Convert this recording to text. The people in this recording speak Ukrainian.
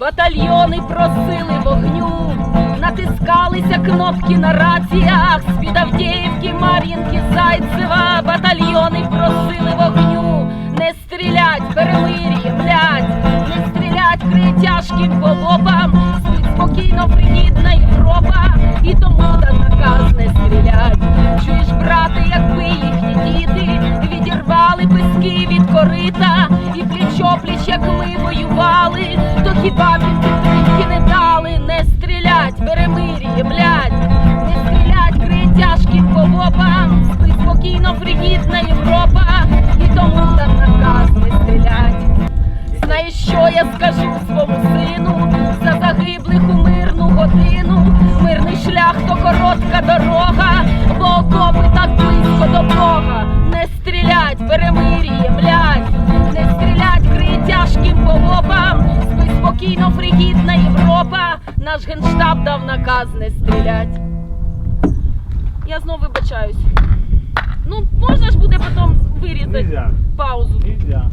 Батальйони просили вогню, натискалися кнопки на раціях. З-під Авдіївки, Мар'їнки, Зайцева. Батальйони просили вогню, не стрілять, перемир'я, блядь, не стрілять, крий тяжким по лобам. Спить спокійно пригідна Європа, і тому та наказ не стрілять. Чуєш, брате, якби їхні діти відірвали писки від корита, і пліч пліч, як ми воювали, хіба підтримки не дали, не стрілять, перемир'я, блядь, не стрілять, крий тяжким по лобам. Спить спокійно пригідна Європа, і тому там наказ не стрілять. Знаєш, що я скажу своєму сину за загиблих у мирну годину? Мирний шлях то коротка дорога, бо окопи так близько до Бога. Не стрілять, перемир'я, Наш генштаб дав наказ не стрілять. Я знову вибачаюсь. Ну, можна ж буде потім вирізати Нельзя. паузу. Нельзя.